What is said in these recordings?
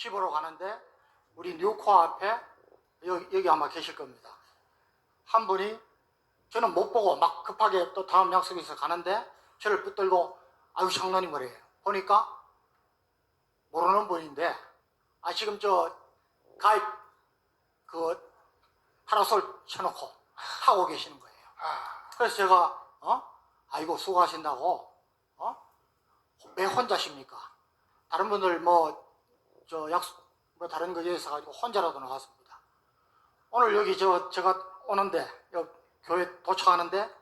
집으로 가는데 우리 뉴코 앞에 여기, 여기 아마 계실 겁니다. 한 분이 저는 못 보고 막 급하게 또 다음 약속이 있어 가는데 저를 붙들고 아유 장로님 그래요. 보니까 모르는 분인데 아 지금 저 가입 그 파라솔 쳐놓고 하고 계시는 거예요. 그래서 제가 어 아이고 수고하신다고 어왜 혼자십니까? 다른 분들 뭐 저 약속 뭐 다른 거에 있어 가지고 혼자라도 나왔습니다. 오늘 여기 저 제가 오는데 여기 교회 도착하는데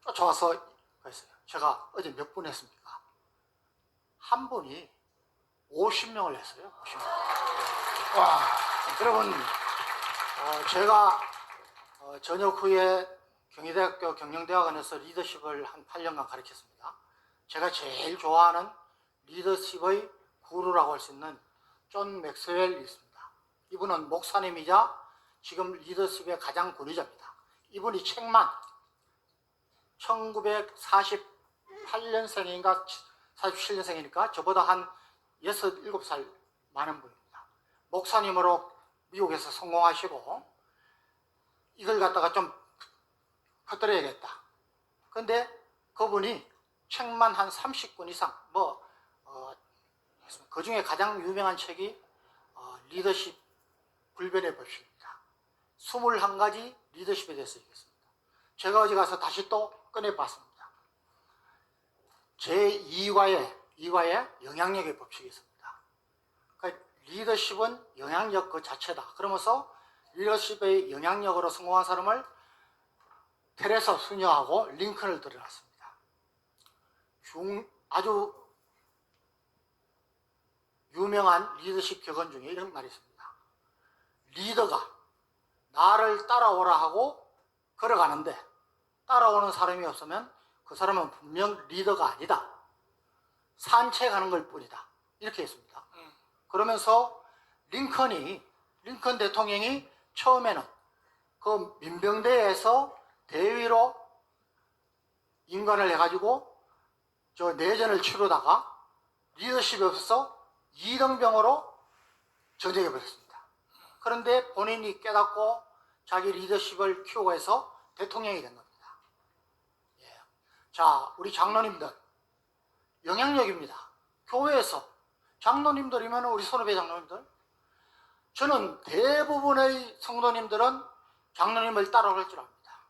쫓아와서 그랬어요. 제가 어제 몇 분 했습니까? 한 분이 50명을 했어요. 50명. 와, 여러분, 어, 제가 어, 전역 후에 경희대학교 경영대학원에서 리더십을 한 8년간 가르쳤습니다. 제가 제일 좋아하는 리더십의 구루라고 할 수 있는 존 맥스웰이 있습니다. 이분은 목사님이자 지금 리더십의 가장 권위자입니다. 이분이 책만 1948년생인가 47년생이니까 저보다 한 6, 7살 많은 분입니다. 목사님으로 미국에서 성공하시고 이걸 갖다가 좀 퍼뜨려야겠다. 근데 그분이 책만 한 30권 이상 뭐 어, 그 중에 가장 유명한 책이 어, 리더십 불변의 법칙입니다. 21가지 리더십에 대해서 얘기했습니다. 제가 어제 가서 다시 또 꺼내봤습니다. 제2과에 2과에 영향력의 법칙이 있습니다. 그러니까 리더십은 영향력 그 자체다. 그러면서 리더십의 영향력으로 성공한 사람을 테레사 수녀하고 링컨을 들여놨습니다. 중, 아주 유명한 리더십 격언 중에 이런 말이 있습니다. 리더가 나를 따라오라 하고 걸어가는데 따라오는 사람이 없으면 그 사람은 분명 리더가 아니다. 산책하는 걸 뿐이다. 이렇게 했습니다. 그러면서 링컨이 링컨 대통령이 처음에는 그 민병대에서 대위로 인관을 해가지고 저 내전을 치르다가 리더십이 없어서 이등병으로 전쟁해 버렸습니다. 그런데 본인이 깨닫고 자기 리더십을 키우고 해서 대통령이 된 겁니다. 예. 자, 우리 장로님들 영향력입니다. 교회에서 장로님들이면 우리 선후배 장로님들 저는 대부분의 성도님들은 장로님을 따라갈 줄 압니다.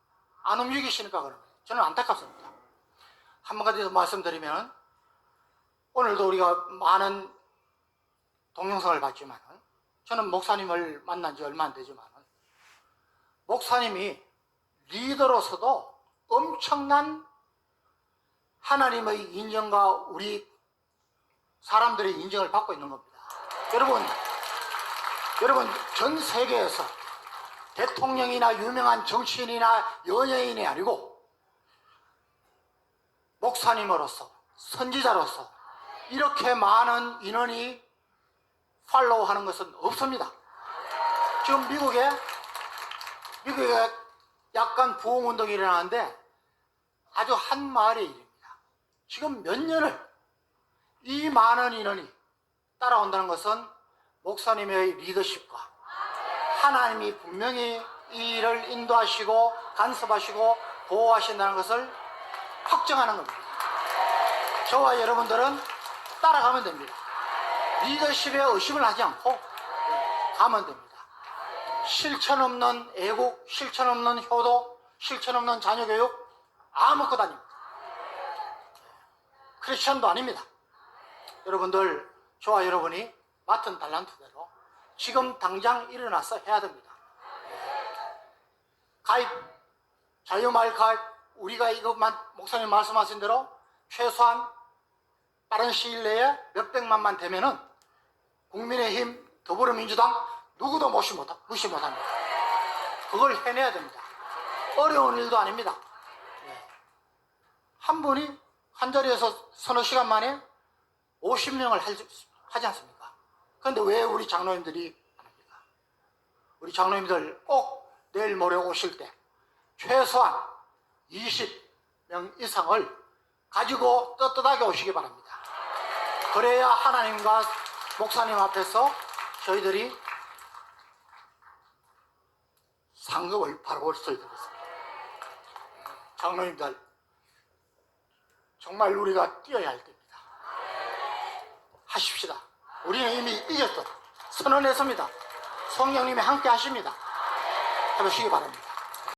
안 움직이시니까 그런 거예요. 저는 안타깝습니다. 한 가지 더 말씀드리면 오늘도 우리가 많은 동영상을 봤지만 저는 목사님을 만난 지 얼마 안 되지만 목사님이 리더로서도 엄청난 하나님의 인정과 우리 사람들의 인정을 받고 있는 겁니다. 여러분, 여러분 전 세계에서 대통령이나 유명한 정치인이나 연예인이 아니고 목사님으로서 선지자로서 이렇게 많은 인원이 팔로우 하는 것은 없습니다. 지금 미국에 미국에 약간 부흥운동이 일어나는데 아주 한 마을의 일입니다. 지금 몇 년을 이 많은 인원이 따라온다는 것은 목사님의 리더십과 하나님이 분명히 이 일을 인도하시고 간섭하시고 보호하신다는 것을 확정하는 겁니다. 저와 여러분들은 따라가면 됩니다. 리더십에 의심을 하지 않고 가면 됩니다. 실천 없는 애국, 실천 없는 효도, 실천 없는 자녀 교육 아무것도 아닙니다. 크리스천도 아닙니다. 여러분들, 저와 여러분이 맡은 달란트대로 지금 당장 일어나서 해야 됩니다. 가입, 자유마을 가입, 우리가 이것만 목사님 말씀하신 대로 최소한 빠른 시일 내에 몇백만만 되면은 국민의힘, 더불어민주당 누구도 무시 못, 무시 못합니다. 그걸 해내야 됩니다. 어려운 일도 아닙니다. 예. 한 분이 한 자리에서 서너 시간 만에 50명을 하지 않습니까? 그런데 왜 우리 장로님들이 안 합니까? 우리 장로님들 꼭 내일 모레 오실 때 최소한 20명 이상을 가지고 떳떳하게 오시기 바랍니다. 그래야 하나님과 목사님 앞에서 저희들이 상급을 바로 벌써야 되겠습니다. 장로님들, 정말 우리가 뛰어야 할 때입니다. 하십시다. 우리는 이미 이겼다. 선언했습니다. 성령님이 함께 하십니다. 해보시기 바랍니다.